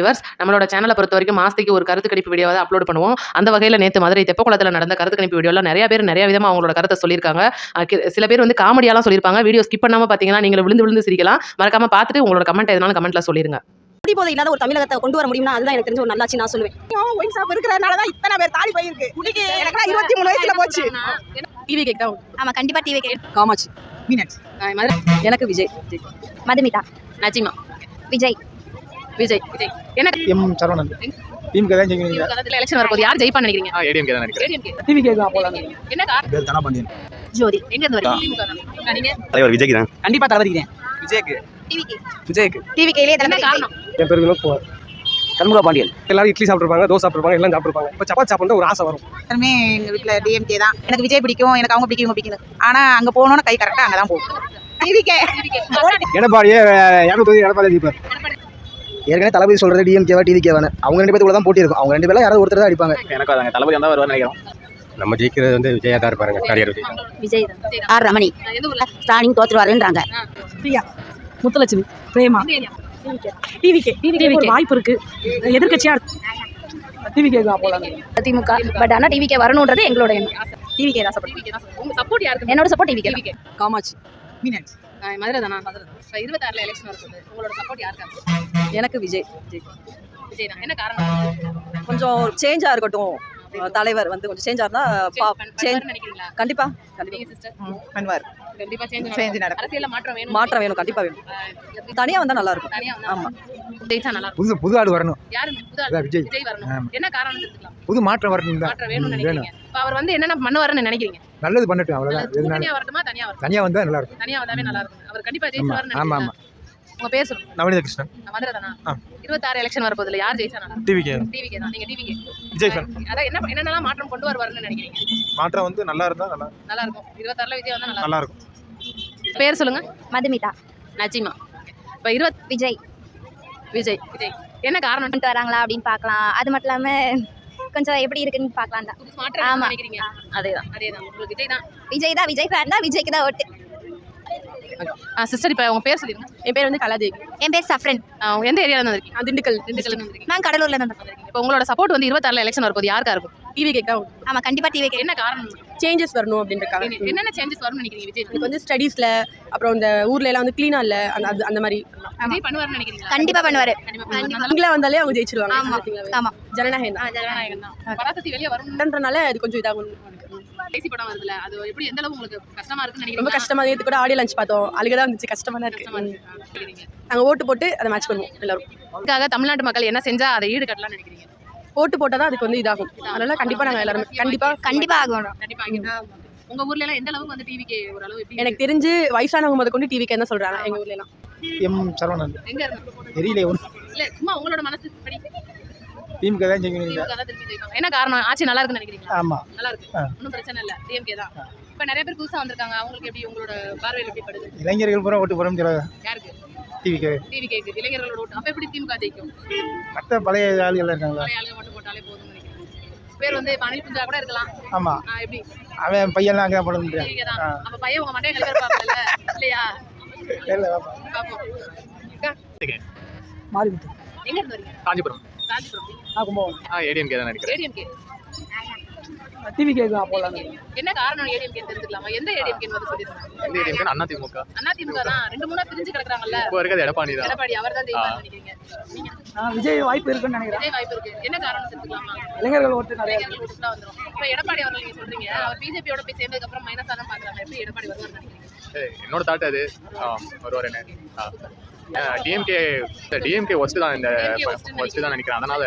Viewers நம்மளோட சேனலை பொறுத்த வரைக்கும் மாசத்துக்கு ஒரு கருத்து கணிப்பு வீடியோவை அப்லோட் பண்ணுவோம். அந்த வகையில் நேற்று மதுரை தெப்பக்குளத்தில் நடந்த கருத்து கணிப்பு வீடியோவில் நிறைய பேர் நிறைய விதமாக அவங்களோட கருத்தை சொல்லியிருக்காங்க. சில பேர் வந்து காமெடியாலாம் சொல்லியிருப்பாங்க. வீடியோ ஸ்கிப் பண்ணாமல் பார்த்தீங்கன்னா நீங்கள் விழுந்து விழுந்து சிரிக்கலாம். மறக்காம பார்த்துட்டு உங்களோட கமெண்ட் எதனாலும் கமெண்ட்ல சொல்லிருங்க. குடிபோதை இல்லாத ஒரு தமிழகத்தை கொண்டு வர முடியும்னா அதுதான் எனக்கு தெரிஞ்ச ஒரு நல்லாச்சு நான் சொல்லுவேன். ஒயின் ஷாப் இருக்கிறதுனால தான் இத்தனை பேர் தாலி போயிருக்கு. எனக்கு இருபத்தி மூணு வயசுல போச்சு. டிவி கேக் தான். ஆமா கண்டிப்பா டிவி கே காமாட்சி. மீனாட்சி. மதுரை. எனக்கு விஜய். மதுமிதா. நஜிமா. விஜய். விஜய் விஜய். என்ன எம் சரவணன். திமுக தான் ஜெயிக்கிறீங்க எலெக்ஷன் வரப்போது யார் ஜெயிப்பான்னு நினைக்கிறீங்க? ஆ ஏடிஎம்கே தான் நினைக்கிறேன். போலாம் என்ன காரணம் பேர் தனபாண்டியன் ஜோதி எங்க இருந்து வரீங்க திமுக தான். நீங்க? தலைவர் விஜய்க்கு தான். கண்டிப்பா தான். விஜய்க்கு. விஜய்க்கு. டிவி கேலே என்ன காரணம்? என் பேர் வினோத் குமார் சண்முக பாண்டியன். எல்லாரும் இட்லி சாப்பிட்ருப்பாங்க தோசை சாப்பிட்ருப்பாங்க எல்லாம் சாப்பிட்ருப்பாங்க இப்போ சப்பாத்தி சாப்பிட்டு ஒரு ஆசை வரும். எல்லாருமே எங்க வீட்டுல டிஎம்கே தான். எனக்கு விஜய் பிடிக்கும் எனக்கு அவங்க பிடிக்கும் இவங்க பிடிக்கும் ஆனா அங்க போகணும்னு கை கரெக்டா அங்கதான் போகும். டிவிக்கே. எடப்பாடியே எடப்பாடி ஜெயிப்பார். ஏற்கனவே தளபதி சொல்றது டிஎம்கேவா டிவிகேவானு அவங்க ரெண்டு பேத்துக்குள்ள தான் போட்டி இருக்கும். அவங்க ரெண்டு பேரும் யாராவது ஒருத்தர் தான் அடிப்பாங்க. எனக்கு அதாங்க. தளபதி வந்தா வருவார்னு நினைக்கிறோம். நம்ம ஜெயிக்கிறது வந்து விஜயா தான் இருப்பாருங்க நடிகர் Vijay. Vijay R Ramani. Stalin தோத்துருவாருன்றாங்க. Priya Muthulakshmi Prema TV K TV ஒரு வாய்ப்பு இருக்கு. எதிர்கட்சியா டிவி கேட்க போலாம். திமுக பட் ஆனா டிவி கே வரணுன்றது எங்களோட எண்ணம். டிவி கே தான் சப்போர்ட் யாருக்கு என்னோட support TV K TV Kamatchi. Meenakshi Madurai தானா மதுரை இப்போ இருபத்தாறுல எலெக்ஷன் வரப்போகுது உங்களோட சப்போர்ட் யாருக்கா எனக்கு விஜய். விஜய் தான். என்ன காரணம்? கொஞ்சம் சேஞ்சா இருக்கட்டும். தலைவர் வந்து கொஞ்சம் சேஞ்சா change- நினைக்கிறீங்களா? கண்டிப்பா நீங்க கண்டிப்பா. சிஸ்டர் பண்ணுவார். கண்டிப்பா சேஞ்ச் Change நடக்கும். அரசியல்ல மாற்றம் வேணும் மாற்றம் வேணும் கண்டிப்பா வேணும். தனியா வந்தா நல்லா இருக்கும். தனியா வந்தா ஆமா. புது புது ஆடு வரணும். யாரு? புது மாற்றம் வரணும் தான். மாற்றம் வேணும்னு ம், நினைக்கிறீங்க. இப்போ அவர் வந்து என்னென்ன பண்ணுவாருன்னு நினைக்கிறீங்க? நல்லது பண்ணட்டும் அவ்வளோதான் எதுனாலும். தனியா வந்தால் நல்லா இருக்கும். தனியா வந்தாவே நல்லா இருக்கும். அவர் கண்டிப்பா ஆமா. ஜெயிச்சுவாருன்னு ஆமா ஆமா. உங்க பேர் சொல்லுங்க. நவநீத கிருஷ்ணன் மதுரை தானா. இருபத்தாறு எலெக்ஷன் வரப்போதுல யார் ஜெயிச்சா நல்லா இருக்கும்? டிவி கே டிவிகே தான். நீங்க டிவிகே விஜய். அதான் என்ன என்னென்னலாம் மாற்றம் கொண்டு வருவாருன்னு நினைக்கிறீங்க? மாற்றம் வந்து நல்லா இருந்தா நல்லா நல்லா இருக்கும். இருபத்தாறுல விஜய் வந்தா நல்லா இருக்கும். பேர் சொல்லுங்க. மதுமிதா. நஜிமா. இப்போ இருபத் விஜய். விஜய். விஜய். என்ன காரணம்? கொண்டு வராங்களா அப்படின்னு பார்க்கலாம். அது மட்டும் இல்லாம கொஞ்சம் எப்படி இருக்குன்னு பார்க்கலாம் தான். புதுசு மாற்றம் வேணும்னு ஆமா. நினைக்கிறீங்க? அதேதான். அதேதான். உங்களுக்கு விஜய் தான். விஜய் தான். விஜய் ஃபேன் தான் விஜய்க்கு தான் ஓட்டு. ஆ சிஸ்டர் இப்போ உங்க பேர் சொல்லிருங்க. என் பேர் வந்து கலாதேவி. என் பேர் சஃப்ரன். எந்த ஏரியால இருந்து வந்திருக்கீங்க? திண்டுக்கல் திண்டுக்கல்ல இருந்து வந்திருக்கீங்க நான் கடலூர்ல இருந்து இப்போ உங்களோட சப்போர்ட் வந்து இருபத்தாறுல எலெக்ஷன் வரப்போது யாருக்கா இருக்கும்? டிவி கேக் தான் ஆமா கண்டிப்பா டிவி கே என்ன காரணம்? சேஞ்சஸ் வரணும் அப்படின்றக்காக. என்ன- என்னென்ன சேஞ்சஸ் வரும்னு நினைக்கிறீங்க விஜய்? எனக்கு வந்து ஸ்டடீஸ்ல அப்புறம் இந்த ஊர்ல எல்லாம் வந்து கிளீனா இல்ல அந்த அது- அந்த மாதிரி. விஜய் பண்ணுவாருன்னு நினைக்கிறீங்களா? கண்டிப்பா பண்ணுவாரு. இங்கில வந்தாலே அவங்க ஜெயிச்சிருவாங்க. ஆமா ஆமா. ஜனநாயகம் தான். ஜனநாயகம் தான். வெளியே வரும் பண்றதுனால அது கொஞ்சம் இதாகும் கடைசி படம் வருதுல அது எப்படி எந்த அளவு உங்களுக்கு கஷ்டமா இருக்குன்னு ரொம்ப கஷ்டமா நேத்து கூட ஆடியோ லஞ்ச் பார்த்தோம். அழுகதான் இருந்துச்சு கஷ்டமா தான் கஷ்டமா இருக்கு. இருக்கு ஆ, நினைக்கிறீங்க. நாங்க ஓட்டு போட்டு அதை மேட்ச் பண்ணுவோம் எல்லாரும். அதுக்காக தமிழ்நாட்டு மக்கள் என்ன செஞ்சா அதை ஈடு கட்டலாம்னு நினைக்கிறீங்க? ஓட்டு போட்டால் தான் அதுக்கு வந்து இதாகும். அதனால கண்டிப்பா நாங்க எல்லாரும் கண்டிப்பா கண்டிப்பா ஆகணும். கண்டிப்பா ஆகிடும். உங்க ஊர்ல எல்லாம் எந்த அளவுக்கு வந்து டிவிக்கு ஓரளவு எப்படி எனக்கு தெரிஞ்சு வயசானவங்க முத கொண்டு டிவிக்கு தான் சொல்றாங்க எங்க ஊர்ல எல்லாம். எம் சரவணன். எங்க தெரியல இல்ல சும்மா உங்களோட மனசு படி திமுக தான் ஜெயிப்பாங்க. என்ன காரணம்? ஆட்சி நல்லா இருக்குன்னு நினைக்கிறீங்களா? ஆமாம் நல்லா இருக்கு. ஆ. ஒன்றும் பிரச்சனை இல்ல. டிஎம்கே தான். இப்ப நிறைய பேர் புதுசா வந்திருக்காங்க. அவங்களுக்கு எப்படி உங்களோட பார்வையில் எப்படி படுது? இளைஞர்கள் பூரா ஓட்டு போகிறோம் சொல்ல யாருக்கு? டிவிக்கு டிவி கேக்கு இளைஞர்களோட ஓட்டு. அப்ப எப்படி திமுக ஜெயிக்கும்? மற்ற பழைய ஆளுகள் இருக்காங்களா? பழைய ஆளுங்க மட்டும் போட்டாலே போதும்னு நினைக்கிறேன். பேர் வந்து இப்ப அனில் குஞ்சா கூட இருக்கலாம். ஆமாம் ஆ, எப்படி? அவன் பையன்லாம் அங்கே தான். போட முடியாது அப்ப பையன் உங்க மண்டைய கழிவு பாப்பல இல்லையா? மாறிவிட்டு எங்க இருந்து வரீங்க? காஞ்சிபுரம். கும்பகோணம் ஆ ஏடிஎம்கே தான் நினைக்கிறேன் ஏடிஎம்கே டிவி என்ன காரணம் ஏடிஎம்கே தெரிஞ்சுக்கலாமா? எந்த ஏடிஎம்கே வந்து சொல்லிருக்காங்க எந்த ஏடிஎம்கே அண்ணா திமுக. அண்ணா திமுக தான். ரெண்டு மூணா பிரிஞ்சு கிடக்குறாங்கல்ல. இப்போ இருக்கிறது எடப்பாடி தான். எடப்பாடி அவர் தான் நினைக்கிறீங்க? நீங்க விஜய் வாய்ப்பு இருக்குன்னு நினைக்கிறேன். விஜய் வாய்ப்பு இருக்கு. என்ன காரணம் தெரிஞ்சுக்கலாமா? இளைஞர்கள் ஓட்டு நிறைய இளைஞர்கள் ஓட்டு தான் வந்துரும். இப்ப எடப்பாடி அவர்கள் நீங்க சொல்றீங்க அவர் பிஜேபியோட போய் சேர்ந்ததுக்கு அப்புறம் மைனஸா தான் பாக்குறாங்க எப்படி எடப்பாடி என்னோட தாட் அது. வருவார் என்ன? டிஎம்கே டிஎம்கே ஒஸ்ட் தான் இந்த ஒஸ்ட் தான் நினைக்கிறேன். அதனால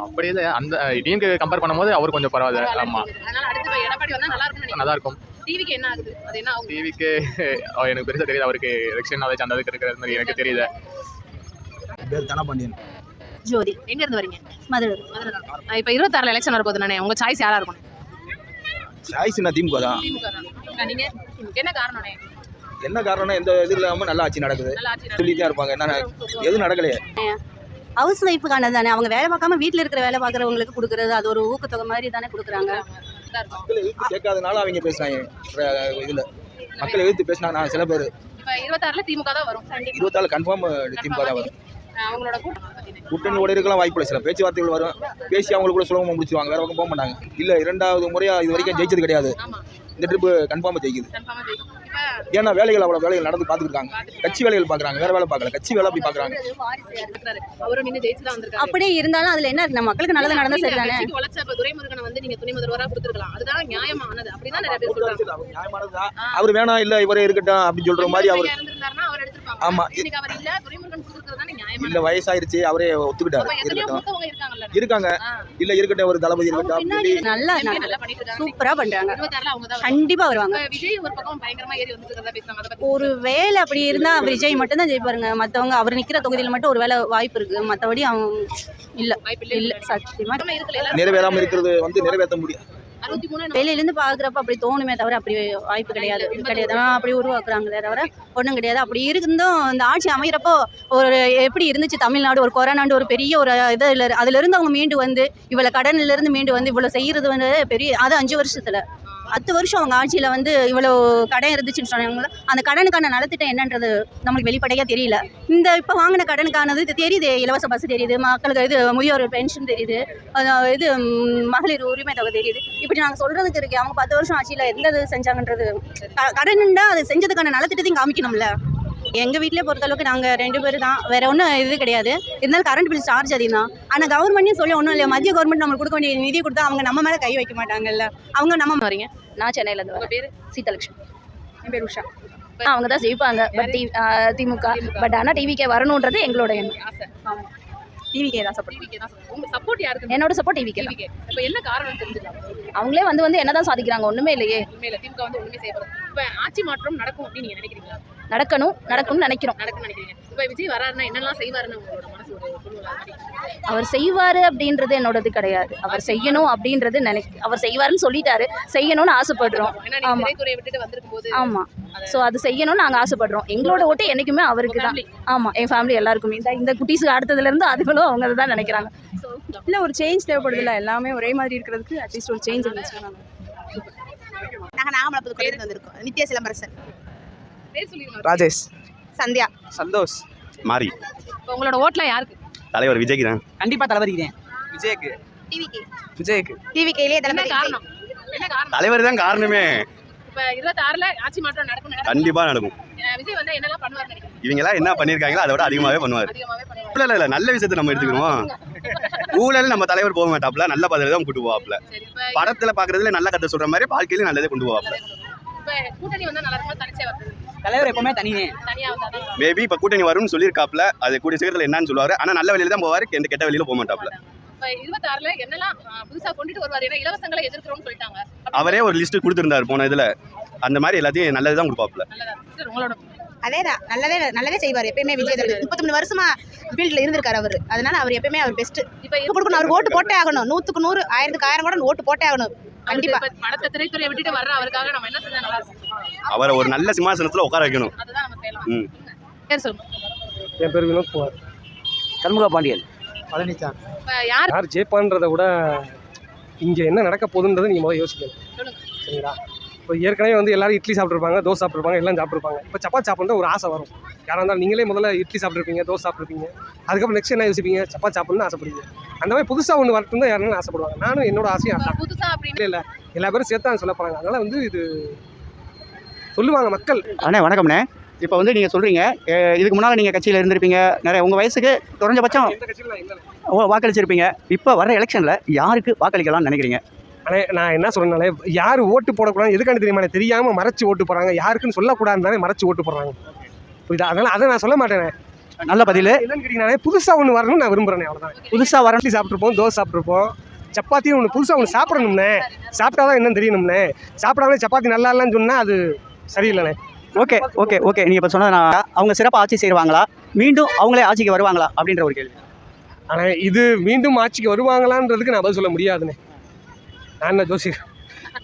அப்படி இல்லை. அந்த டிஎம்கே கம்பேர் பண்ணும்போது அவர் கொஞ்சம் பரவாயில்ல. ஆமா. அதனால அடுத்து போய் எடப்பாடி வந்தா நல்லா இருக்கும்னு நினைக்கிறேன் நல்லா இருக்கும் டிவிக்கு என்ன ஆகுது? அது என்ன ஆகும்? டிவிக்கு எனக்கு பெருசாக தெரியுது. அவருக்கு எலெக்ஷன் நாலேஜ் அந்த அளவுக்கு இருக்கிற மாதிரி எனக்கு தெரியல. பேர் தனபாண்டியன் ஜோதி. எங்க இருந்து வரீங்க? மதுரை. இப்ப இருபத்தாறுல எலெக்ஷன் வரப்போகுது நானே. உங்க சாய்ஸ் யாரா இருக்கும்? சாய்ஸ்னா திமுக தான். திமுக தான். நீங்க? என்ன காரணம்னே என்ன காரணம்னா எந்த இது இல்லாமல் நல்லா ஆட்சி நடக்குது. சொல்லிட்டு இருப்பாங்க. என்ன எதுவும் நடக்கலையே? ஹவுஸ் ஒய்ஃபுக்கானது தானே அவங்க வேலை பார்க்காம வீட்டில் இருக்கிற வேலை பார்க்குறவங்களுக்கு கொடுக்குறது அது ஒரு ஊக்கத்தொகை மாதிரி தானே கொடுக்குறாங்க. கேட்காதனால அவங்க பேசுனாங்க இதில். மக்களை எதிர்த்து பேசினா நான் சில பேர் இருபத்தாறுல திமுக தான் வரும். இருபத்தாலு கன்ஃபார்ம் திமுக தான் வரும். அவங்களோட கூட்டம் கூட்டணியோட இருக்கலாம் வாய்ப்பு இல்லை. சில பேச்சுவார்த்தைகள் வரும். பேசி அவங்களுக்குள்ள சுலபமாக முடிச்சுவாங்க வேற பக்கம் போக மாட்டாங்க. இல்லை இரண்டாவது முறையாக இது வரைக்கும் ஜெயிச்சது கிடையாது. இந்த ட்ரிப்பு கன்ஃபார்மாக ஜெயிக்குது. ஏன்னா வேலைகள் அவ்வளோ வேலைகள் நடந்து பார்த்துருக்காங்க கட்சி வேலைகள் பார்க்குறாங்க. வேற வேலை பார்க்கல. கட்சி வேலை அப்படி பார்க்குறாங்க. தான் அப்படியே இருந்தாலும் அதுல என்ன இருக்கு? நம்ம மக்களுக்கு நல்லது நடந்தா உழைச்ச இப்ப துரைமுருகனை வந்து நீங்க துணை முதல்வரா கொடுத்துருக்கலாம். அதுதான் நியாயமானது. அப்படிதான் நிறைய பேர் அவர் வேணாம் இல்லை இவரே இருக்கட்டும் அப்படின்னு சொல்ற மாதிரி அவர் ஐயா இல்ல வயசாயிருச்சு அவரே ஒத்துக்கிட்டாரு. இருக்கட்டும். இருக்காங்க. இல்லை இருக்கட்டும் ஒரு தளபதி இருக்கட்டும் நல்லா சூப்பரா பண்றாங்க. கண்டிப்பா வருவாங்க. ஒரு பக்கம் பயங்கரமா ஏறி வந்துட்டு இருக்கிறதா பேசுறாங்க அதை பத்தி ஒரு வேலை அப்படி இருந்தா விஜய் மட்டும் தான் ஜெயிப்பாருங்க. மத்தவங்க அவர் நிக்கிற தொகுதியில மட்டும் ஒரு வேலை வாய்ப்பு இருக்கு. மத்தபடி அவங்க இல்ல. வாய்ப்பு இல்ல இல்ல. சத்தியமா நிறைவேறாமல் இருக்கிறது வந்து நிறைவேற்ற முடியும் அறுபத்தி மூணு வெளியில இருந்து பாக்குறப்ப அப்படி தோணுமே தவிர அப்படி வாய்ப்பு கிடையாது. கிடையாது. அப்படி உருவாக்குறாங்களே தவிர ஒன்றும் கிடையாது. அப்படி இருந்தும் இந்த ஆட்சி அமைகிறப்போ ஒரு எப்படி இருந்துச்சு தமிழ்நாடு? ஒரு கொரோனாண்டு ஒரு பெரிய ஒரு இதில் அதுல இருந்து அவங்க மீண்டு வந்து இவ்வளவு கடன்ல இருந்து மீண்டு வந்து இவ்வளவு செய்யறது வந்து பெரிய அது அஞ்சு வருஷத்துல. பத்து வருஷம் அவங்க ஆட்சியில் வந்து இவ்வளோ கடன் இருந்துச்சுன்னு சொன்னாங்க அந்த கடனுக்கான நலத்திட்டம் என்னன்றது நம்மளுக்கு வெளிப்படையாக தெரியல. இந்த இப்போ வாங்கின கடனுக்கானது இது தெரியுது இலவச பஸ் தெரியுது மக்களுக்கு இது முதியோர் பென்ஷன் தெரியுது இது மகளிர் உரிமை தொகை தெரியுது. இப்படி நாங்கள் சொல்கிறதுக்கு இருக்கு அவங்க பத்து வருஷம் ஆட்சியில் எந்த இது செஞ்சாங்கன்றது க- கடனுண்டா அது செஞ்சதுக்கான நலத்திட்டத்தையும் காமிக்கணும்ல. எங்கள் வீட்டிலே பொறுத்தளவுக்கு நாங்கள் ரெண்டு பேர் தான் வேற ஒன்றும் இது கிடையாது. இருந்தாலும் கரண்ட் பில் சார்ஜ் அதிகம் தான் ஆனால் கவர்மெண்ட்டையும் சொல்லி ஒன்றும் இல்லை மத்திய கவர்மெண்ட் நம்மளுக்கு கொடுக்க வேண்டிய நிதி கொடுத்தா அவங்க நம்ம மேலே கை வைக்க மாட்டாங்கல்ல. அவங்க நம்ம வரீங்க நான் சென்னையிலேருந்து உங்க வரேன். பேரு? சீதலட்சுமி. என் பேர் உஷா. அவங்க தான் ஜெயிப்பாங்க. But the DMK. பட் ஆனால் டிவிக்கே வரணுன்றது எங்களோட எண்ணம். ஆசை. டிவிக்கே தான் சப்போர்ட் தான் சப்போர்ட் யாருக்கு? என்னோட சப்போர்ட் டிவிக்கே தான். டிவிக்கு இப்ப என்ன காரணம் தெரிஞ்சுக்கலாம். அவங்களே வந்து வந்து என்னதான் சாதிக்கிறாங்க? ஒன்றுமே இல்லையே. உண்மையில திமுக வந்து ஒண்ணுமே செய்யப்படும் இப்ப ஆட்சி மாற்றம் நடக்கும் அப்படின்னு நீங்க நினைக்கிறீங்களா? நடக்கணும் நடக்கும்னு நினைக்கிறோம். நடக்கும்னு நினைக்கிறீங்க. இப்ப விஜய் வராருன்னா என்னெல்லாம் செய்வாருன்னு உங்களோட மனசு ஒரு சொல்லுவாங்க அது மாதிரி. அவர் செய்வார் அப்படின்றது என்னோடது கிடையாது. அவர் செய்யணும் அப்படின்றது நினை அவர் செய்வாருன்னு சொல்லிட்டாரு. செய்யணும்னு ஆசைப்படுறோம். ஏன்னா நீங்க ஆமா. திரைத்துறையை விட்டுட்டு வந்திருக்கும் போது ஆமாம் ஸோ அது செய்யணும்னு நாங்கள் ஆசைப்படுறோம். எங்களோட ஓட்டு என்றைக்குமே அவருக்கு தான் family. ஆமாம் என் ஃபேமிலி எல்லாருக்குமே. இந்த இந்த குட்டீஸுக்கு அடுத்ததுலேருந்து அதுகளும் அவங்க தான் நினைக்கிறாங்க. இல்லை ஒரு சேஞ்ச் தேவைப்படுதுல்ல. எல்லாமே ஒரே மாதிரி இருக்கிறதுக்கு அட்லீஸ்ட் ஒரு சேஞ்ச் நாங்கள் நாகமலை புதுக்கோட்டையிலிருந்து வந்திருக்கோம். நித்யா சிலம்பரசன் பேர் சொல்லிருங்க ராஜேஷ். சந்தியா. சந்தோஷ். மாறி. இப்ப உங்களோட ஓட்லாம் யாருக்கு? தலைவர் விஜய்க்கு தான். கண்டிப்பாக தளபதிக்கு தான் விஜய்க்கு. டிவிக்கு. விஜய்க்கு. என்ன தலைமை காரணம்? என்ன காரணம்? தலைவர் தான் காரணமே. இப்ப இருபத்தாறுல ஆட்சி மாற்றம் நடக்கும் கண்டிப்பாக நடக்கும். விஜய் வந்து என்னெல்லாம் பண்ணுவார் நினைக்கிறீங்க? இவங்கெல்லாம் என்ன பண்ணியிருக்காங்களோ அதை விட அதிகமாகவே பண்ணுவார். அதிகமாவே பண்ணுவார். இல்லை இல்லை இல்லை நல்ல விஷயத்தை நம்ம எடுத்துக்கிறோம் ஊழல் நம்ம தலைவர் போக மாட்டாப்ல நல்ல பதில் தான் கூட்டு போவாப்ல படத்தில் பார்க்குறதுல நல்ல கதை சொல்கிற மாதிரி வாழ்க்கையில நல்லதே கொண்டு போவாப்ல இப்ப கூட்டணி வந்தா நல்லா இருக்குமா தனிச்சே வருது தலைவர் எப்பவுமே தனியே மேபி இப்போ கூட்டணி வரும்னு சொல்லியிருக்காப்ல அது கூடிய சீக்கிரத்தில் என்னன்னு சொல்லுவார். ஆனால் நல்ல வழியில தான் போவார். எந்த கெட்ட வழியில போக மாட்டாப்ல இப்ப இருபத்தாறுல என்னெல்லாம் ஆ, புதுசா கொண்டுட்டு வருவார்? ஏன்னா இலவசங்களை எதிர்க்கிறோம்னு சொல்லிட்டாங்க. அவரே ஒரு லிஸ்ட் கொடுத்துருந்தாரு போன இதில். அந்த மாதிரி எல்லாத்தையும் நல்லது? தான் கொடுப்பாப்ல நல்லதா சார் உங்களோட அதேதான் நல்லதே நல்லதே செய்வார். எப்பயுமே விஜய் முப்பத்தி மூணு வருஷமா ஃபீல்டில் இருந்திருக்காரு அவர். அதனால அவர் எப்பயுமே அவர் பெஸ்ட் இப்ப இப்போ கொடுக்கணும். அவர் ஓட்டு போட்டே ஆகணும். நூற்றுக்கு நூறு ஆயிரத்துக்கு ஆயிரம் கூட ஓட்டு போட்டே ஆகணும். கண்டிப்பா. படத்தை திரைத்துறையை விட்டுட்டு வர்ற அவருக்காக நம்ம என்ன செஞ்சா நல்லா அவரை ஒரு நல்ல சிம்மாசனத்தில் உட்கார வைக்கணும். அதுதான் நம்ம செய்யலாம் ம். பேர் சொல்லுங்க. என் பேர் வினோத் குமார். சண்முக பாண்டியன். பழனிசாமி இப்ப யார்? யார் ஜெயிப்பான்றதை விட இங்கே என்ன நடக்க போகுதுன்றதை நீங்கள் முதல்ல யோசிக்கணும். சரிங்களா? இப்போ ஏற்கனவே வந்து எல்லாரும் இட்லி சாப்பிட்ருப்பாங்க தோசை சாப்பிட்ருப்பாங்க எல்லாம் சாப்பிட்ருப்பாங்க இப்போ சப்பாத்தி சாப்பிட்ற ஒரு ஆசை வரும். யாராக இருந்தாலும் நீங்களே முதல்ல இட்லி சாப்பிட்ருப்பீங்க தோசை சாப்பிட்ருப்பீங்க அதுக்கப்புறம் நெக்ஸ்ட் என்ன யோசிப்பீங்க? சப்பாத்தி சாப்பிட்ணுன்னு ஆசைப்படுவீங்க. அந்த மாதிரி புதுசாக ஒன்று வரட்டும் தான் யாருன்னு ஆசைப்படுவாங்க. நானும் என்னோட ஆசையும் இப்ப அதான். புதுசா அப்படின்னு? இல்லை இல்லை. எல்லா பேரும் சேர்த்து தான் சொல்ல போகிறாங்க அதனால் வந்து இது சொல்லுவாங்க மக்கள். அண்ணே வணக்கம்ண்ணே. இப்போ வந்து நீங்கள் சொல்கிறீங்க இதுக்கு முன்னால் நீங்கள் கட்சியில் இருந்திருப்பீங்க. நிறைய உங்கள் வயசுக்கு குறைஞ்சபட்சம் எந்த கட்சியில் நான் இல்லை. ஓ, வாக்களிச்சிருப்பீங்க. இப்போ வர எலெக்ஷனில் யாருக்கு வாக்களிக்கலாம்னு நினைக்கிறீங்க? அண்ணே நான் என்ன சொல்றேன்னாலே யார் ஓட்டு போடக்கூடாது எதுக்காண்டி தெரியுமா தெரியாமல் மறைச்சு ஓட்டு போடுறாங்க. யாருக்குன்னு சொல்லக்கூடாதுன்னு தானே மறைச்சு ஓட்டு போடுறாங்க. புரியுதா? அதனால அதை நான் சொல்ல மாட்டேனே. நல்ல பதில். என்னன்னு கேட்டீங்கன்னா புதுசாக ஒன்று வரணும்னு நான் விரும்புகிறேன் அவ்வளோதான் புதுசாக வர இட்லி சாப்பிட்ருப்போம் தோசை சாப்பிட்ருப்போம் சப்பாத்தியும் ஒன்று புதுசாக ஒன்று சாப்பிடணும்னே. சாப்பிட்டா தான் என்னன்னு தெரியணும்னே. சாப்பிடாமலே சப்பாத்தி நல்லா இல்லைன்னு சொன்னால் அது சரியில்லைண்ணே ஓகே ஓகே ஓகே. நீங்கள் இப்போ சொன்னது நான் அவங்க சிறப்பாக ஆட்சி செய்வாங்களா? மீண்டும் அவங்களே ஆட்சிக்கு வருவாங்களா? அப்படின்ற ஒரு கேள்வி. ஆனால் இது மீண்டும் ஆட்சிக்கு வருவாங்களான்றதுக்கு நான் பதில் சொல்ல முடியாதுண்ணே நான் என்ன ஜோசியர்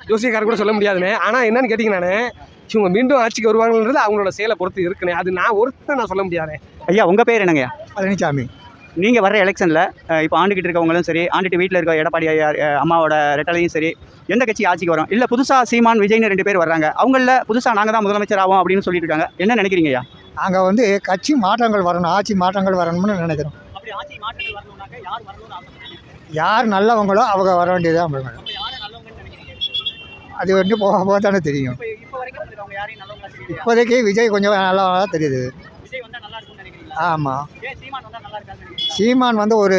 ஜோசியக்காரர் கூட சொல்ல முடியாதுண்ணே. ஆனால் என்னன்னு கேட்டிங்கண்ணே இவங்க மீண்டும் ஆட்சிக்கு வருவாங்கன்றது அவங்களோட செயலை பொறுத்து இருக்குண்ணே. அது நான் ஒருத்தன் நான் சொல்ல முடியாதுண்ணே. ஐயா உங்கள் பேர் என்னங்கய்யா? பழனிசாமி நீங்கள் வர எலெக்ஷனில் இப்போ ஆண்டுகிட்டு இருக்கவங்களும் சரி ஆண்டுட்டு வீட்டில் இருக்க எடப்பாடி ஐயா அஹ், அம்மாவோட ரெட்டலையும் சரி எந்த கட்சி ஆட்சிக்கு வரும்? இல்லை புதுசாக சீமான் விஜய்னு ரெண்டு பேர் வர்றாங்க. அவங்கள புதுசாக நாங்கள் தான் முதலமைச்சர் ஆகும் அப்படின்னு சொல்லிட்டு இருக்காங்க. என்ன நினைக்கிறீங்க ஐயா அங்கே வந்து கட்சி மாற்றங்கள் வரணும் ஆட்சி மாற்றங்கள் வரணும்னு நினைக்கிறோம். அப்படி ஆட்சி மாற்றங்கள் வரணும்னாக்கா யார் வரணும்னு யார் நல்லவங்களோ அவங்க வர வேண்டியதுதான் மேடம் அது வந்து போக போக தானே தெரியும். இப்போதைக்கு விஜய் கொஞ்சம் நல்லா தெரியுது. இருக்கும்னு நினைக்கிறீங்களா? ஆமாம் சீமான் வந்தா ஒரு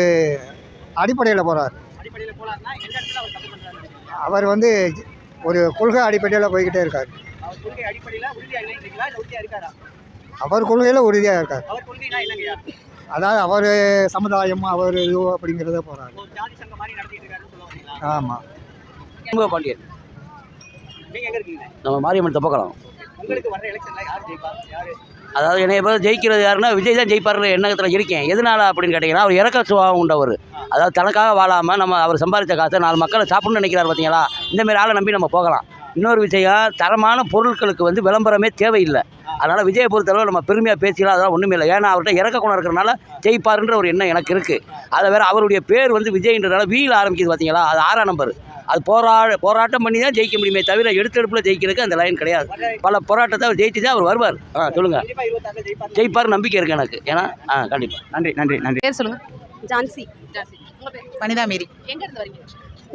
அடிப்படையில் போகிறார் அவர் வந்து ஒரு கொள்கை அடிப்படையில் போய்கிட்டே இருக்கார். அவர் கொள்கையில் உறுதியாக இருக்கார். அதாவது அவர் சமுதாயம் அவர் இது அப்படிங்கிறத போகிறார் ஒரு ஜாதி சங்கம் மாதிரி நடத்திட்டு இருக்காருன்னு சொல்ல வரீங்களா? ஆமாம் சண்முக பாண்டியன் நீங்க எங்க இருக்கீங்க? நம்ம மாரியம்மன் தப்பக்கலாம் உங்களுக்கு வர எலெக்ஷன்ல யார் ஜெயிப்பா? யாரு? அதாவது என்னைய பேர் ஜெயிக்கிறது யாருன்னா விஜய் தான் ஜெயிப்பார்ன்ற எண்ணத்தில் இருக்கேன். எதனால அப்படின்னு கேட்டிங்கன்னா அவர் இறக்க சுபாவம் உண்டவர். அதாவது தனக்காக வாழாமல் நம்ம அவர் சம்பாதிச்ச காசை நாலு மக்களை சாப்பிடணும்னு நினைக்கிறார் பார்த்தீங்களா இந்தமாரி ஆளை நம்பி நம்ம போகலாம். இன்னொரு விஷயம் தரமான பொருட்களுக்கு வந்து விளம்பரமே தேவையில்லை. அதனால் விஜயை பொறுத்தளவு நம்ம பெருமையாக பேசிக்கலாம் அதெல்லாம் ஒன்றுமே இல்லை. ஏன்னா அவர்கிட்ட இறக்க குணம் இருக்கிறனால ஜெயிப்பாருன்ற ஒரு எண்ணம் எனக்கு இருக்குது அதை வேற அவருடைய பேர் வந்து விஜய்ன்றனால வீல் ஆரம்பிக்குது பார்த்தீங்களா அது ஆறாம் நம்பர் அது போரா போராட்டம் பண்ணி தான் ஜெயிக்க முடியுமே தவிர எடுத்தெடுப்பில் ஜெயிக்கிறதுக்கு அந்த லைன் கிடையாது. பல போராட்டத்தை அவர் ஜெயிச்சு தான் அவர் வருவார். ஆ சொல்லுங்கள் ஜெயிப்பாரு நம்பிக்கை இருக்கு எனக்கு. ஏன்னா ஆ கண்டிப்பாக நன்றி நன்றி நன்றி. பேர் சொல்லுங்க. ஜான்சி. ஜாஸ்தி உங்க பேர்? வனிதா மேரி. எங்க இருந்து வரீங்க?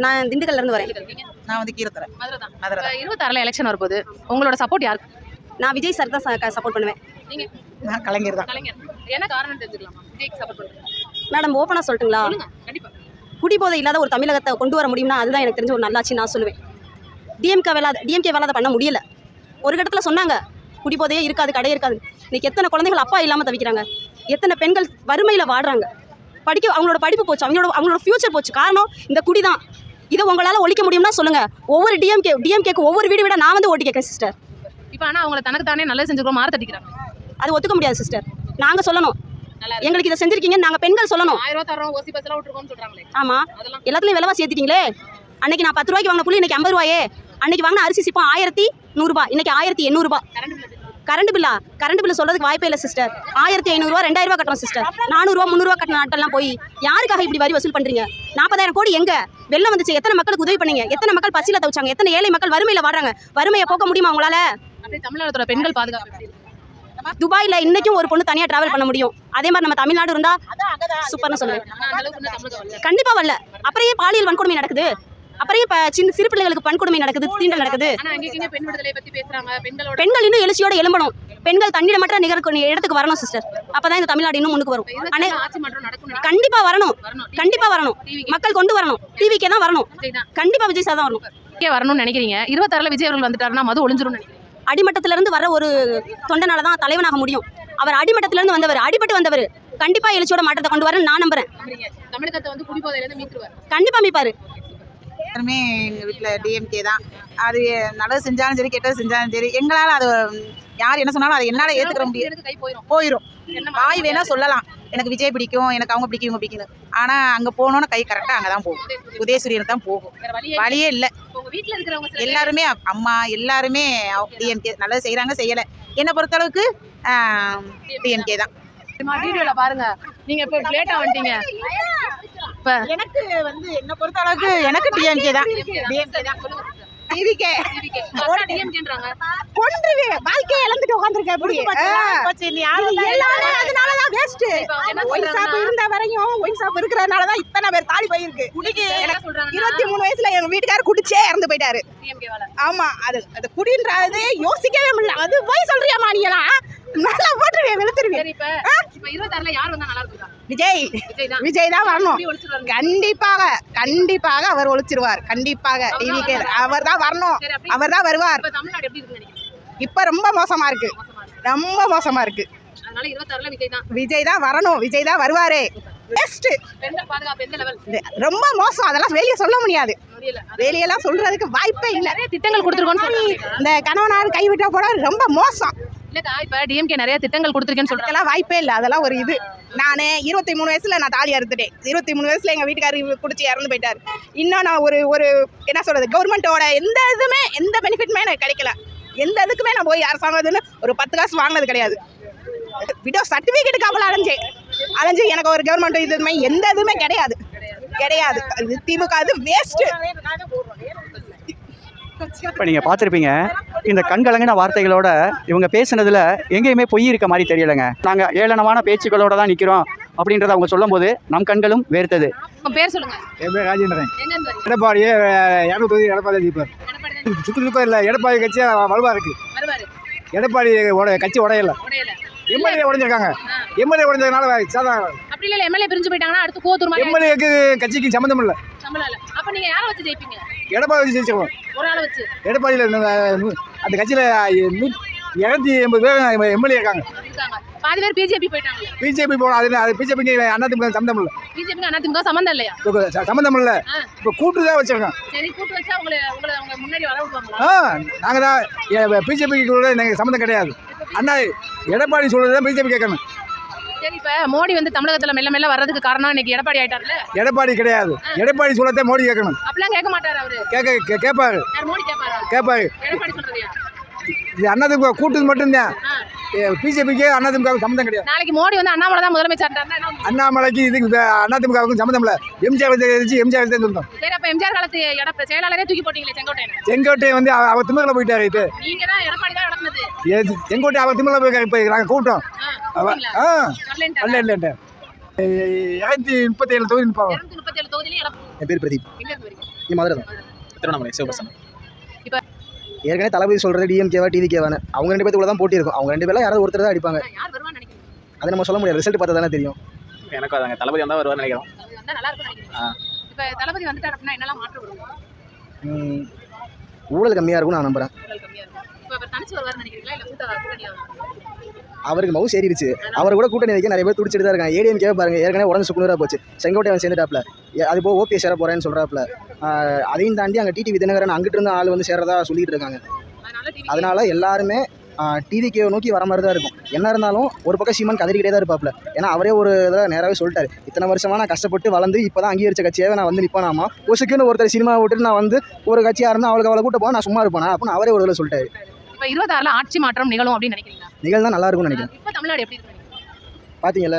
நான் திண்டுக்கல்ல இருந்து வரேன். நான் வந்து கீரத்தரை மதுரை தான் மதுரை தான். இருபத்தாறுல எலெக்ஷன் வரப்போகுது. உங்களோட சப்போர்ட் யாருக்கு? நான் விஜய் சார் தான் சப்போர்ட் பண்ணுவேன். நான் கலைஞர் தான். கலைஞர். என்ன காரணம் தெரிஞ்சுக்கலாமா? விஜய்க்கு சப்போர்ட் பண்றீங்க மேடம் ஓப்பனாக சொல்லட்டுங்களா? சொல்லுங்க கண்டிப்பா. குடிபோதை இல்லாத ஒரு தமிழகத்தை கொண்டு வர முடியும்னா அதுதான் எனக்கு தெரிஞ்ச ஒரு நல்லாட்சி நான் சொல்லுவேன். டிஎம்கே வேலாத டிஎம்கே வேலாத பண்ண முடியல. ஒரு இடத்துல சொன்னாங்க குடிபோதையே இருக்காது கடை இருக்காது. இன்னைக்கு எத்தனை குழந்தைகள் அப்பா இல்லாமல் தவிக்கிறாங்க. எத்தனை பெண்கள் வறுமையில் வாடுறாங்க. படிக்க அவங்களோட படிப்பு போச்சு அவங்களோட அவங்களோட ஃபியூச்சர் போச்சு. காரணம் இந்த குடி தான் இதை உங்களால் ஒழிக்க முடியும்னா சொல்லுங்கள் ஒவ்வொரு டிஎம்கே டிஎம்கேக்கு ஒவ்வொரு வீடு விட நான் வந்து ஓட்டு கேட்குறேன் சிஸ்டர் இப்போ ஆனா அவங்கள தனக்கு தானே நல்லது செஞ்சுக்கிறோம் மாற தட்டிக்கிறாங்க. அது ஒத்துக்க முடியாது சிஸ்டர் நாங்கள் சொல்லணும். எங்களுக்கு இதை செஞ்சிருக்கீங்க நாங்கள் பெண்கள் சொல்லணும். ஆயிரம் ரூபா தரோம் ஓசி பஸ் எல்லாம் விட்டுருக்கோம்னு சொல்றாங்களே. ஆமாம் எல்லாத்துலயும் விலைவாசி ஏற்றிட்டீங்களே அன்னைக்கு நான் பத்து ரூபாய்க்கு வாங்கின புள்ளி இன்னைக்கு ஐம்பது ரூபாயே. அன்னைக்கு வாங்கின அரிசி சிப்பம் ஆயிரத்தி நூறுரூபா இன்னைக்கு ஆயிரத்தி எண்ணூறுபா கரண்ட் பில் கரண்ட் பில்லா கரண்ட் பில்லு சொல்றதுக்கு வாய்ப்பே இல்லை சிஸ்டர் ஆயிரத்தி ஐநூறுரூவா ரெண்டாயிரம் ரூபா கட்டுறோம் சிஸ்டர் நானூறுரூவா முந்நூறுவா கட்டின நாட்டெல்லாம் போய் யாருக்காக இப்படி வரி வசூல் பண்றீங்க? நாற்பதாயிரம் கோடி எங்க? வெள்ளம் வந்துச்சு. எத்தனை மக்களுக்கு உதவி பண்ணீங்க? எத்தனை மக்கள் பசியில தவிச்சாங்க? எத்தனை ஏழை மக்கள் வறுமையில வாடுறாங்க? வறுமையை போக்க முடியுமா உங்களால? அப்படியே தமிழகத்தோட பெண்கள் பாதுகாப்பு? துபாயில இன்னைக்கும் ஒரு பொண்ணு தனியா டிராவல் பண்ண முடியும். அதே மாதிரி நம்ம தமிழ்நாடு இருந்தா சூப்பர்னு சொல்லுவேன். வரல. கண்டிப்பா வரல. அப்புறம் ஏன் பாலியல் வன்கொடுமை நடக்குது. அப்புறம் இப்ப சின்ன சிறு பிள்ளைகளுக்கு வன்கொடுமை நடக்குது தீண்டல் நடக்குது. பெண்கள் இன்னும் எழுச்சியோட எழும்பணும். பெண்கள் தன்னிடமற்ற நிகழ்க்கு இடத்துக்கு வரணும் சிஸ்டர் அப்பதான் இந்த தமிழ்நாடு இன்னும் முன்னுக்கு வரும். கண்டிப்பா வரணும். கண்டிப்பா வரணும். மக்கள் கொண்டு வரணும். டிவிக்கே தான் வரணும். கண்டிப்பா விஜய் சார் தான் வரணும். வரணும்னு நினைக்கிறீங்க. இருபத்தாறுல விஜய் அவர்கள் வந்துட்டாருன்னா மது ஒளிஞ்சிரும் நினைக்கிறீங்க. அடிமட்டத்துல இருந்து வர ஒரு தொண்டனால தான் தலைவனாக முடியும். அவர் அடிமட்டத்துல இருந்து வந்தவர் அடிபட்டு வந்தவர் கண்டிப்பா எழுச்சியோட மாற்றத்தை கொண்டு வரேன்னு நான் நம்புறேன். நம்புறீங்க. தமிழகத்தை வந்து குடிபோதையில இருந்து மீட்டுருவார். கண்டிப்பா மீப்பாரு எல்லாருமே எங்கள் வீட்டில் டிஎம்கே தான். அது நல்லது செஞ்சாலும் சரி கெட்டது செஞ்சாலும் சரி எங்களால் அது யார் என்ன சொன்னாலும் அதை என்னால் ஏற்றுக்கிற கை போயிடும் வாய் வேணா சொல்லலாம். எனக்கு விஜய் பிடிக்கும் எனக்கு அவங்க பிடிக்கும் இவங்க பிடிக்குன்னு ஆனால் அங்கே போனோன்னு கை கரெக்டாக அங்கே தான் போகும். உதயசூரியனுக்கு தான் போகும். வழியே இல்லை. எல்லாருமே அம்மா எல்லாருமே டிஎம்கே நல்லது செய்கிறாங்க செய்யலை. என்னை பொறுத்தளவுக்கு டிஎம்கே தான். வீடியோல பாருங்க. நீங்க இப்ப லேட்டா வந்துட்டீங்க. இப்ப எனக்கு வந்து என்னை பொறுத்த அளவுக்கு எனக்கு டிஎம்கே தான். டிஎம்கே தான். டிவிகே கொன்றுவே வாழ்க்கையை இழந்துட்டு உட்காந்துருக்க எப்படி? அதனால தான் வேஸ்ட் இப்ப அவங்க என்ன ஒயின் ஷாப் இருந்த வரையும் ஒயின் ஷாப் இருக்கிறதுனால தான் இத்தனை பேர் தாலி போயிருக்கு. இருபத்தி மூணு வயசுல எங்க வீட்டுக்காரர் குடிச்சே இறந்து போயிட்டாரு. ஆமா அது அது குடின்றது யோசிக்கவே முடியல. அது போய் சொல்றியாமா நீங்களாம் நல்லா போட்டுருவேன் வெளுத்துருவேன் சரி இப்ப இப்ப இருபத்தாறுல யார் வந்தா நல்லா இருக்குதா? விஜய். விஜய் தான். வரணும். கண்டிப்பாக கண்டிப்பாக அவர் ஒழிச்சிருவார் கண்டிப்பாக டிவிக்கே அவர் தான் வரணும். அவர் தான் வருவார். இப்ப ரொம்ப மோசமா இருக்கு. ரொம்ப மோசமா இருக்கு. அதனால இருபத்தாறுல விஜய் தான். விஜய் தான் வரணும். விஜய் தான் வருவாரு. பெஸ்ட் பெண்கள் பாதுகாப்பு எந்த லெவல் ரொம்ப மோசம். அதெல்லாம் வெளியே சொல்ல முடியாது. வெளியெல்லாம் சொல்றதுக்கு வாய்ப்பே இல்லை. திட்டங்கள் கொடுத்துருக்கோம்னு சொல்றாங்க இந்த கணவனார் கைவிட்டா கூட ரொம்ப மோசம். இல்லக்கா இப்ப டிஎம்கே நிறைய திட்டங்கள் கொடுத்துருக்கேன்னு அதெல்லாம் வாய்ப்பே இல்லை. அதெல்லாம் ஒரு இது. நான் இருபத்தி மூணு வயசுல நான் தாலி அறுத்துட்டேன். இருபத்தி மூணு வயசுல எங்க வீட்டுக்காரர் குடிச்சு இறந்து போயிட்டார். இன்னும் நான் ஒரு ஒரு என்ன சொல்றது கவர்மெண்ட்டோட எந்த இதுவுமே எந்த பெனிஃபிட்டுமே எனக்கு கிடைக்கல. எந்த இதுக்குமே நான் போய் அரசாங்கம் இதுன்னு ஒரு பத்து காசு வாங்கினது கிடையாது. விடோ சர்டிஃபிகேட்டுக்கு அவ்வளோ அலைஞ்சேன் அலைஞ்சு எனக்கு ஒரு கவர்மெண்ட் இதுவுமே எந்த இதுவுமே கிடையாது. கிடையாது. அது திமுக அது வேஸ்ட்டு இப்போ நீங்கள் பார்த்துருப்பீங்க இந்த கண்கலங்கின வார்த்தைகளோட இவங்க பேசுனதுல எங்கேயுமே பொய் இருக்க மாதிரி தெரியலைங்க. நாங்கள் ஏளனமான பேச்சுக்களோட தான் நிற்கிறோம் அப்படின்றத அவங்க சொல்லும்போது நம் கண்களும் வேர்த்தது. பேர் சொல்லுங்க. என் பேர் ராஜேந்திரன்? எடப்பாடியே இரநூத்தி தொகுதி எடப்பாடி ஜெயிப்பார் எடப்பாடி சுக்கு சுக்கம் இல்லை எடப்பாடி கட்சி வலுவாக இருக்கு வருவாரு. எடப்பாடி கட்சி உடையல. உடையல. எம்எல்ஏ உடைஞ்சிருக்காங்க. எம்எல்ஏ உடைஞ்சதுனால சாதாரண அப்படி இல்ல எம்எல்ஏ பிரிஞ்சு போயிட்டாங்கன்னா அடுத்து கோத்தூர் மாதிரி எம்எல்ஏக்கு கட்சிக்கு சம்மந்தம் இல்லை. அப்ப நீங்க யாரை வச்சு ஜெயிப்பீங்க? எடப்பாடி வச்சு ஜெயிச்சிருவோம். ஒரு ஆளை வச்சு. எடப்பாடியில் அந்த கட்சியில் இரநூத்தி எண்பது பேர் எம்எல்ஏ இருக்காங்க. பாதி பேர் பிஜேபி போயிட்டாங்க பிஜேபி போகணும் அது அது பிஜேபிக்கு அதிமுக சம்மந்தம் இல்லை. பிஜேபி அதிமுக சம்மந்தம் இல்லையா? சம்மந்தம் இல்லை. இப்போ கூட்டு தான் வச்சிருக்கோம் சரி கூட்டு வச்சா உங்களை உங்களை அவங்க முன்னாடி வர விடுவாங்களா ஆ நாங்கள் தான் பிஜேபிக்கு கூட எங்களுக்கு சம்மந்தம் கிடையாது. அண்ணா எடப்பாடி சொல்கிறது தான் பிஜேபி கேட்கணும் சரி இப்ப மோடி வந்து தமிழகத்துல மெல்ல மெல்ல வர்றதுக்கு காரணம் இன்னைக்கு எடப்பாடி ஆயிட்டார்ல. எடப்பாடி கிடையாது. எடப்பாடி சொல்லத்தான் மோடி கேட்கணும். அப்படிலாம் கேட்க மாட்டாரு அவரு. கேட்க கேட்பாரு. மோடி கேட்பாரா? கேட்பாரு. எடப்பாடி சொல்றதையா? இது அண்ணாதிமுக கூட்டது மட்டும்தான். பிஜேபிக்கு அண்ணாதிமுக சம்மந்தம் கிடையாது. நாளைக்கு மோடி வந்து அண்ணாமலை தான் முதலமைச்சர்? அண்ணாமலைக்கு இதுக்கு அதிமுகவுக்கும் சம்மந்தம் இல்லை. எம்ஜிஆர் எம்ஜிஆர் தான் சொந்தம் சரி அப்ப எம்ஜிஆர் காலத்து எடப்ப செயலாளரே தூக்கி போட்டீங்களே செங்கோட்டையன்? செங்கோட்டை வந்து அவ- அவர் திமிரில் போயிட்டாரு இது நீங்க தான் எடப்பாடி தான் நடந்தது செங்கோட்டை அவர் திமிரில் போய் இப்போ நாங்கள் கூட்டம் வரலன்ட்டாரா? இல்லை இல்லை இரநூத்தி முப்பத்தி ஏழு தொகுதி நிற்பாங்க என் பேர் பிரதீப். எங்க இருந்து வரீங்க? நீ மதுரை தான். திருவண்ணாமலை சிவபசன் ஏற்கனவே தளபதி சொல்கிறது டிஎம்கேவா டிவிகேவானு அவங்க ரெண்டு பேத்துக்குள்ள தான் போட்டி இருக்கும். அவங்க ரெண்டு பேர்ல யாராவது ஒருத்தர் தான் அடிப்பாங்க. யார் வருவான்னு நினைக்கிறீங்க? அதை நம்ம சொல்ல முடியாது. ரிசல்ட் பார்த்தா தானே தெரியும். எனக்கு அதாங்க. தளபதி வந்தால் வருவார்னு நினைக்கிறோம் அது வந்தா நல்லா இருக்கும்னு நினைக்கிறீங்க. இப்ப தளபதி வந்துட்டார் அப்படின்னா என்னெல்லாம் மாற்றம் வரும்? ம், ஊழல் கம்மியாக இருக்கும்னு நான் நம்புகிறேன் அவருக்கு மவுஸ் ஏறிடுச்சு அவர் கூட கூட்டணி வைக்க நிறைய பேர் துடிச்சிட்டு தான் இருக்காங்க. ஏடிஎம்கே பாருங்க ஏற்கனவே உடனே சுக்குனராக போச்சு. செங்கோட்டை அவன் சேர்ந்துட்டாப்ல அது போக ஓபிஎஸ் சேர போகிறேன்னு சொல்கிறாப்ல அதையும் தாண்டி அங்கே டிடிவி தினகரன் அங்கிட்டு இருந்த ஆள் வந்து சேரதா சொல்லிட்டு இருக்காங்க. அதனால எல்லாருமே டிவிக்கே நோக்கி வர மாதிரி தான் இருக்கும். என்ன இருந்தாலும் ஒரு பக்கம் சீமான் கதறிக்கிட்டே தான் இருப்பாப்ல ஏன்னா அவரே ஒரு இதில் நேராகவே சொல்லிட்டாரு. இத்தனை வருஷமா நான் கஷ்டப்பட்டு வளர்ந்து இப்போ தான் அங்கீகரிச்ச கட்சியாகவே நான் வந்து நிற்பானாமா ஒசுக்குன்னு ஒருத்தர் சினிமா விட்டுட்டு நான் வந்து ஒரு கட்சியாக இருந்தால் அவளுக்கு அவளை கூட்ட போனால் நான் சும்மா இருப்பேனா? அப்படின்னு அவரே ஒரு இதில் சொல்லிட்டாரு. இப்ப இருபத்தாறுல ஆட்சி மாற்றம் நிகழும் அப்படின்னு நினைக்கிறீங்களா? நிகழ்ந்தா நல்லா இருக்கும்னு நினைக்கிறேன். இப்ப தமிழ்நாடு எப்படி இருக்கு? நினைக்கிறீங்க? பார்த்தீங்கல்ல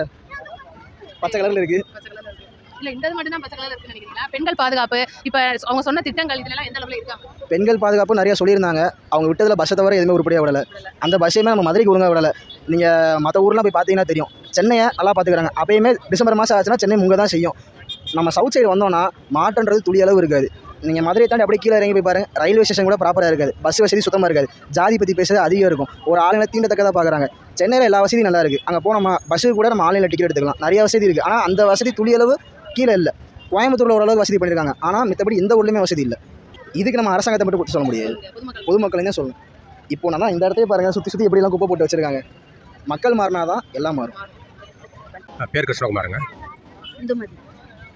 பச்சை கலரில் இருக்குது இருக்கு. இல்ல இந்த மட்டும் தான் பச்சை கலர்ல இருக்குன்னு நினைக்கிறீங்களா? பெண்கள் பாதுகாப்பு இப்ப அவங்க சொன்ன திட்டங்கள் இதுல எந்த அளவுல இருக்காங்க? பெண்கள் பாதுகாப்பு நிறைய சொல்லியிருந்தாங்க. அவங்க விட்டதில் பஸ்ஸை தவிர எதுவுமே உருப்படியாக விடலை. அந்த பஸ்ஸையுமே நம்ம மதுரைக்கு ஒழுங்காக விடலை. நீங்கள் மற்ற ஊர்லாம் போய் பார்த்தீங்கன்னா தெரியும். சென்னையை நல்லா பார்த்துக்கிறாங்க. அப்பயுமே டிசம்பர் மாதம் ஆச்சுன்னா சென்னை முங்க தான் செய்யும். நம்ம சவுத் சைடு வந்தோம்னா மாற்றன்றது துளி அளவு இருக்காது. நீங்கள் மதுரையை தாண்டி அப்படியே கீழே இறங்கி போய் பாருங்க. ரயில்வே ஸ்டேஷன் கூட ப்ராப்பராக இருக்காது. பஸ் வசதி சுத்தமாக இருக்காது. ஜாதி பற்றி பேசுறது அதிகம் இருக்கும். ஒரு ஆளுங்களை தீண்டத்தக்கதாக பார்க்குறாங்க சென்னையில் எல்லா வசதியும் நல்லா இருக்குது அங்கே போனோமா பஸ்ஸுக்கு கூட நம்ம ஆன்லைனில் டிக்கெட் எடுத்துக்கலாம். நிறைய வசதி இருக்குது ஆனால் அந்த வசதி துளி அளவு கீழே இல்லை. கோயம்புத்தூரில் ஓரளவு வசதி பண்ணியிருக்காங்க ஆனால் மித்தபடி எந்த ஊர்லேயுமே வசதி இல்லை. இதுக்கு நம்ம அரசாங்கத்தை மட்டும் குற்றம் சொல்ல முடியாது. பொதுமக்கள் பொதுமக்களையும் தான் சொல்லணும். இப்போ நான் இந்த இடத்தையே பாருங்கள் சுற்றி சுற்றி எப்படிலாம் குப்பை போட்டு வச்சிருக்காங்க. மக்கள் மாறினா தான் எல்லாம் மாறும். பேர் கிருஷ்ணகுமாருங்க.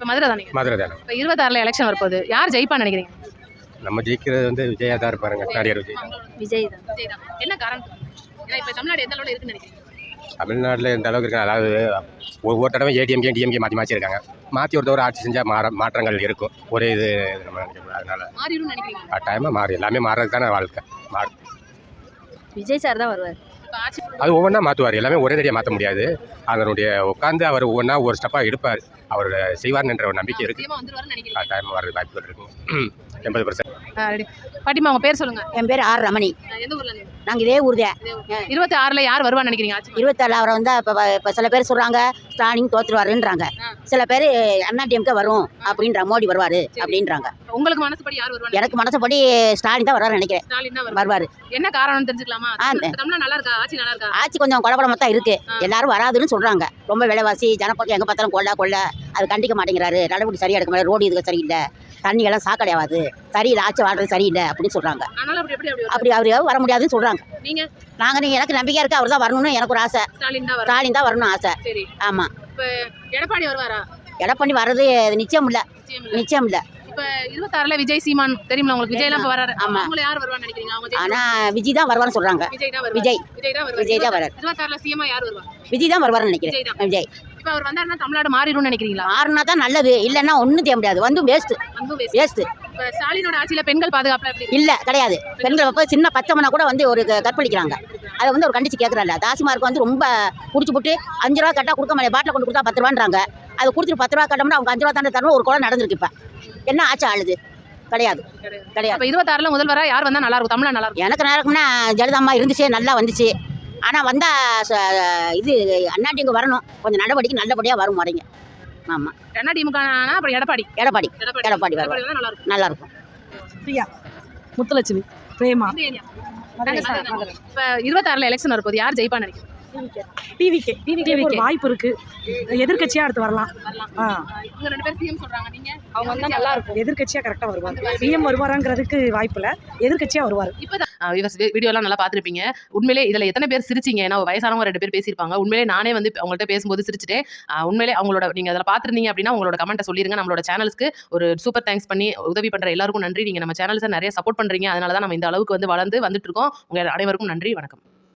இப்ப மதுரை தானே? மதுரை தானே. இப்ப இருபத்தாறுல எலெக்ஷன் வரப்போகுது. யார் ஜெயிப்பான்னு நினைக்கிறீங்க? நம்ம ஜெயிக்கிறது வந்து விஜயா தான் இருப்பாருங்க நடிகர் விஜய்? விஜய் தான். விஜய் தான். என்ன காரணம்? ஏன்னா இப்ப தமிழ்நாடு எந்த அளவுல இருக்குன்னு நினைக்கிறீங்க? தமிழ்நாட்டில் எந்த அளவுக்கு இருக்கு அதாவது ஒவ்வொரு தடவை ஏடிஎம்கே டிஎம்கே மாற்றி மாற்றி இருக்காங்க மாற்றி ஒருத்தவர் ஆட்சி செஞ்சால் மாற மாற்றங்கள் இருக்கும். ஒரே இது நம்ம நினைக்கக்கூடாது அதனால கட்டாயமாக மாறி எல்லாமே மாறுறது தானே வாழ்க்கை. மாறு. விஜய் சார் தான் வருவார். அது ஒவ்வொன்றா மாற்றுவார் எல்லாமே ஒரே தடியாக மாற்ற முடியாது. அதனுடைய உட்காந்து அவர் ஒவ்வொன்றா ஒரு ஸ்டெப்பாக எடுப்பார். அவர் செய்வார்ன்ற ஒரு நம்பிக்கை இருக்குது கட்டாயமாக வர்றது வாய்ப்புகள் இருக்கும் எண்பது பர்சன்ட். பாட்டிமா உங்க பேர் சொல்லுங்க. என் பேர் ஆர் ரமணி. எந்த ஊர்ல நாங்கள் இதே ஊர் தான் இருபத்தி ஆறுல யார் வருவான்னு நினைக்கிறீங்க இருபத்தாறு அவரை வந்து இப்போ இப்போ சில பேர் சொல்கிறாங்க ஸ்டாலின் தோற்றுருவாருன்றாங்க சில பேர் அண்ணா டிஎம்கே வரும் அப்படின்ற மோடி வருவார் அப்படின்றாங்க. உங்களுக்கு மனசுப்படி யார் வருவாங்க எனக்கு மனசுப்படி ஸ்டாலின் தான் வர்றாரு நினைக்கிறேன். வருவார். வருவார். என்ன காரணம்னு தெரிஞ்சுக்கலாமா? நல்லா இருக்கா? ஆட்சி நல்லா இருக்கா? ஆட்சி கொஞ்சம் குழப்பமாக தான் இருக்குது எல்லாரும் வராதுன்னு சொல்கிறாங்க ரொம்ப விலைவாசி ஜனப்பக்கம் எங்கே பார்த்தாலும் கொள்ள கொள்ள. அது கண்டிக்க மாட்டேங்கிறாரு. நடவடிக்கை சரியாக எடுக்க மாட்டேன் ரோடு இதுக்கு சரியில்லை. தண்ணி எல்லாம் சாக்கடையாகாது சரியில்லை. ஆட்சி வாழ்றது சரியில்லை அப்படின்னு சொல்கிறாங்க அப்படி அவர் வர முடியாதுன்னு சொல்கிறாங்க நீங்க? நாங்கள் நீங்கள் எனக்கு நம்பிக்கை இருக்குது அவர் தான் வரணும்னு எனக்கு ஒரு ஆசை. ஸ்டாலின் தான் வரும் ஸ்டாலின் தான் வரணும் ஆசை. ஆமாம் எடப்பாடி வருவாரா? எடப்பாடி வர்றது நிச்சயம் இல்லை. நிச்சயம் இல்ல. இப்ப இருபத்தாறுல விஜய் சீமான் தெரியுமா உங்களுக்கு? விஜய் எல்லாம் இப்ப வராரு. ஆமா. அவங்கள யார் வருவான்னு நினைக்கிறீங்க? ஆனால் விஜய் தான் வருவார்னு சொல்கிறாங்க விஜய் விஜய். விஜய் தான் வராரு. இருபத்தாறுல சிஎம்மா யார் வருவா? விஜய் தான் வருவார்னு நினைக்கிறேன். விஜய். இப்ப அவர் வந்தாருன்னா தமிழ்நாடு மாறிடும்னு நினைக்கிறீங்களா? மாறினா தான் நல்லது. இல்லைன்னா ஒன்றும் செய்ய முடியாது. வந்து வேஸ்ட்டு வேஸ்ட்டு இப்ப ஸ்டாலினோட ஆட்சியில பெண்கள் பாதுகாப்புல எப்படி இருக்கு? இல்லை கிடையாது. பெண்கள் அப்போ சின்ன பச்சைமனை கூட வந்து ஒரு கற்பழிக்கிறாங்க. அதை வந்து ஒரு கண்டிச்சு கேட்குறாங்க தாசிமாருக்கு வந்து ரொம்ப குடிச்சு போட்டு அஞ்சு ரூபா கட்டா கொடுக்க மாட்டேன். பாட்டில் கொண்டு கொடுத்தா பத்து ரூபான்றாங்க. அதை கொடுத்துட்டு பத்து ரூபா கட்டோம்னா அவங்க அஞ்சு ரூபா தானே தரணும். ஒரு குளம் நடந்திருக்கு இப்போ. என்ன ஆச்சு ஆளுது? கிடையாது. கிடையாது. இருபத்தாறுல முதல்வரா யார் வந்தா நல்லா இருக்கும்? தமிழ்நாடு நல்லா இருக்கும். எனக்கு நேரம்னா ஜெயலலிதாம்மா இருந்துச்சு நல்லா வந்துச்சு. ஆனால் வந்தால் இது அண்ணாடி இங்கே வரணும். கொஞ்சம் நடவடிக்கை நல்லபடியாக வரும் வரீங்க. ஆமாம் திமுக அப்புறம் எடப்பாடி. எடப்பாடி. எடப்பாடி. எடப்பாடி வரும் நல்லா இருக்கும். பிரியா முத்துலட்சுமி பிரேமா. இப்ப இருபத்தாறுல எலெக்ஷன் வரப்போது யார் ஜெயிப்பான்னு நினைக்கிறீங்க? டிவிக்கே டிவிக்கே ஒரு வாய்ப்பு இருக்கு. எதிர்க்கட்சியா அடுத்து வரலாம். ஆ. இவங்க ரெண்டு பேரும் சிஎம் சொல்றாங்க. நீங்க? அவங்க வந்தா நல்லா இருக்கும். எதிர்க்கட்சியா? கரெக்டா வருவாங்க. சிஎம் வருவாராங்கிறதுக்கு வாய்ப்பு இல்ல. எதிர்க்கட்சியா வருவார். வீடியோலாம் நல்லா பார்த்துருப்பீங்க. உண்மையிலே இதில் எத்தனை பேர் சிரிச்சிங்க? ஏன்னா வயசானவங்க ரெண்டு பேர் பேசியிருப்பாங்க. உண்மையிலே நானே வந்து அவங்கள்ட்ட பேசும்போது சிரிச்சிட்டு உண்மையிலே அவங்களோட நீங்கள் அதில் பார்த்துருந்தீங்க அப்படின்னா உங்களோட கமெண்ட்டை சொல்லிருங்க. நம்மளோட சேனல்ஸ்க்கு ஒரு சூப்பர் தேங்க்ஸ் பண்ணி உதவி பண்ணுற எல்லாருக்கும் நன்றி. நீங்கள் நம்ம சேனல்ஸை நிறைய சப்போர்ட் பண்ணுறீங்க அதனால தான் நம்ம இந்த அளவுக்கு வந்து வளர்ந்து வந்துட்டு இருக்கோம். உங்கள் அனைவருக்கும் நன்றி. வணக்கம்.